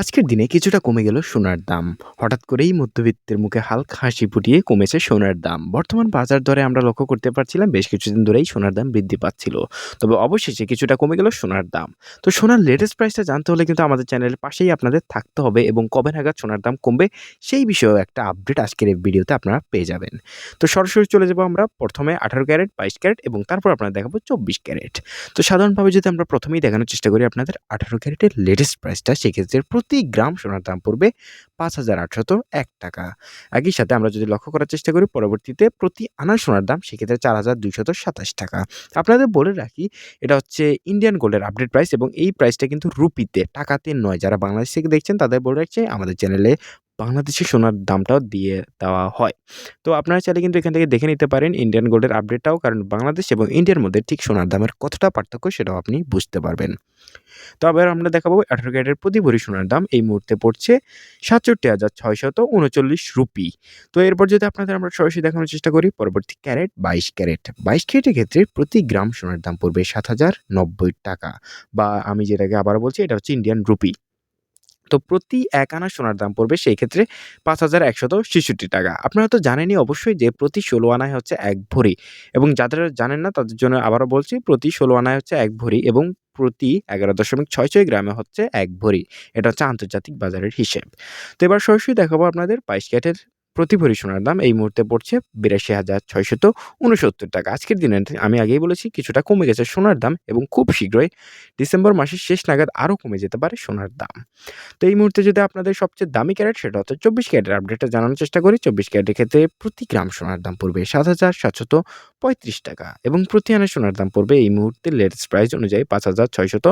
আজকের দিনে কিছুটা কমে গেল সোনার দাম। হঠাৎ করেই মধ্যবিত্তের মুখে হালকা হাসি ফুটিয়ে কমেছে সোনার দাম। বর্তমান বাজার দরে আমরা লক্ষ্য করতে পারছিলাম বেশ কিছুদিন ধরেই সোনার দাম বৃদ্ধি পাচ্ছিল। তবে অবশেষে কিছুটা কমে গেল সোনার দাম। তো সোনার লেটেস্ট প্রাইসটা জানতে হলে কিন্তু আমাদের চ্যানেলের পাশেই আপনাদের থাকতে হবে এবং কবে নাগাদ সোনার দাম কমবে সেই বিষয়েও একটা আপডেট আজকের এই ভিডিওতে আপনারা পেয়ে যাবেন। তো সরাসরি চলে যাব আমরা প্রথমে আঠারো ক্যারেট, বাইশ ক্যারেট এবং তারপর আপনারা দেখাবো চব্বিশ ক্যারেট। তো সাধারণভাবে যদি আমরা প্রথমেই দেখানোর চেষ্টা করি আপনাদের আঠারো ক্যারেটের লেটেস্ট প্রাইসটা সেক্ষেত্রে প্রতি গ্রাম সোনার দাম পড়বে পাঁচ হাজার আটশত এক টাকা। একই সাথে আমরা যদি লক্ষ্য করার চেষ্টা করি, পরবর্তীতে প্রতি আনা সোনার দাম সেক্ষেত্রে চার হাজার দুইশত সাতাশ টাকা। আপনাদের বলে রাখি, এটা হচ্ছে ইন্ডিয়ান গোল্ডের আপডেট প্রাইস এবং এই প্রাইসটা কিন্তু রুপিতে, টাকাতে নয়। যারা বাংলাদেশ থেকে দেখছেন তাদের বলে রাখছে, আমাদের চ্যানেলে বাংলাদেশের সোনার দামটাও দিয়ে দেওয়া হয়। তো আপনারা চাইলে কিন্তু এখান থেকে দেখে নিতে পারেন ইন্ডিয়ান গোল্ডের আপডেটটাও কারণ বাংলাদেশ এবং ইন্ডিয়ার মধ্যে ঠিক সোনার দামের কতটা পার্থক্য সেটাও আপনি বুঝতে পারবেন। তো আবার আমরা দেখাবো আঠারো ক্যারেটের প্রতি ভরি সোনার দাম। এই মুহূর্তে পড়ছে সাতষট্টি হাজার ছয়শত উনচল্লিশ রুপি। তো এরপর যদি আপনাদের আমরা সরাসরি দেখানোর চেষ্টা করি, পরবর্তী ক্যারেট বাইশ ক্যারেট। বাইশ ক্যারেটের ক্ষেত্রে প্রতি গ্রাম সোনার দাম পড়বে সাত হাজার নব্বই টাকা। বা আমি যেটাকে আবার বলছি, এটা হচ্ছে ইন্ডিয়ান রুপি তো প্রতি এক আনা সোনার দাম পড়বে সেই ক্ষেত্রে পাঁচ হাজার একশত ছেষট্টি টাকা। আপনারা তো জানেনই অবশ্যই যে প্রতি ষোলো আনায় হচ্ছে এক ভরি এবং যাদের জানেন না তাদের জন্য আবারও বলছি প্রতি ষোলো আনায় হচ্ছে এক ভরি এবং প্রতি এগারো দশমিক ছয় ছয় গ্রামে হচ্ছে এক ভরি। এটা হচ্ছে আন্তর্জাতিক বাজারের হিসেব। তো এবার সরাসরি দেখাবো আপনাদের পাইস ক্যারেটের প্রতি ভরি সোনার দাম এই মুহূর্তে পড়ছে বিরাশি হাজার ছয়শত উনসত্তর টাকা। আজকের দিনে আমি আগেই বলেছি কিছুটা কমে গেছে সোনার দাম এবং খুব শীঘ্রই ডিসেম্বর মাসের শেষ নাগাদ আরও কমে যেতে পারে সোনার দাম। তো এই মুহূর্তে যদি আপনাদের সবচেয়ে দামি ক্যারেট, সেটা হচ্ছে চব্বিশ ক্যারেটের আপডেটটা জানানোর চেষ্টা করি। চব্বিশ ক্যারেটের ক্ষেত্রে প্রতি গ্রাম সোনার দাম পড়বে সাত হাজার সাতশত পঁয়ত্রিশ টাকা এবং প্রতি আনা সোনার দাম পড়বে এই মুহূর্তে লেটেস্ট প্রাইস অনুযায়ী পাঁচ হাজার ছয়শত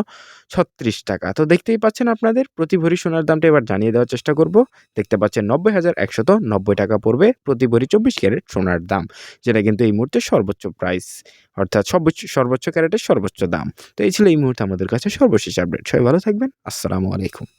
ছত্রিশ টাকা। তো দেখতেই পাচ্ছেন আপনাদের প্রতি ভরি সোনার দামটা এবার জানিয়ে দেওয়ার চেষ্টা করব। দেখতে পাচ্ছেন নব্বই হাজার একশত নব্বই টাকা পড়বে প্রতি ভরি চব্বিশ ক্যারেট সোনার দাম, যেটা কিন্তু এই মুহূর্তে সর্বোচ্চ প্রাইস অর্থাৎ সর্বোচ্চ সর্বোচ্চ ক্যারেটের সর্বোচ্চ দাম। তো এই ছিল এই মুহূর্তে আমাদের কাছে সর্বশেষ আপডেট সবাই ভালো থাকবেন। আসসালামু আলাইকুম।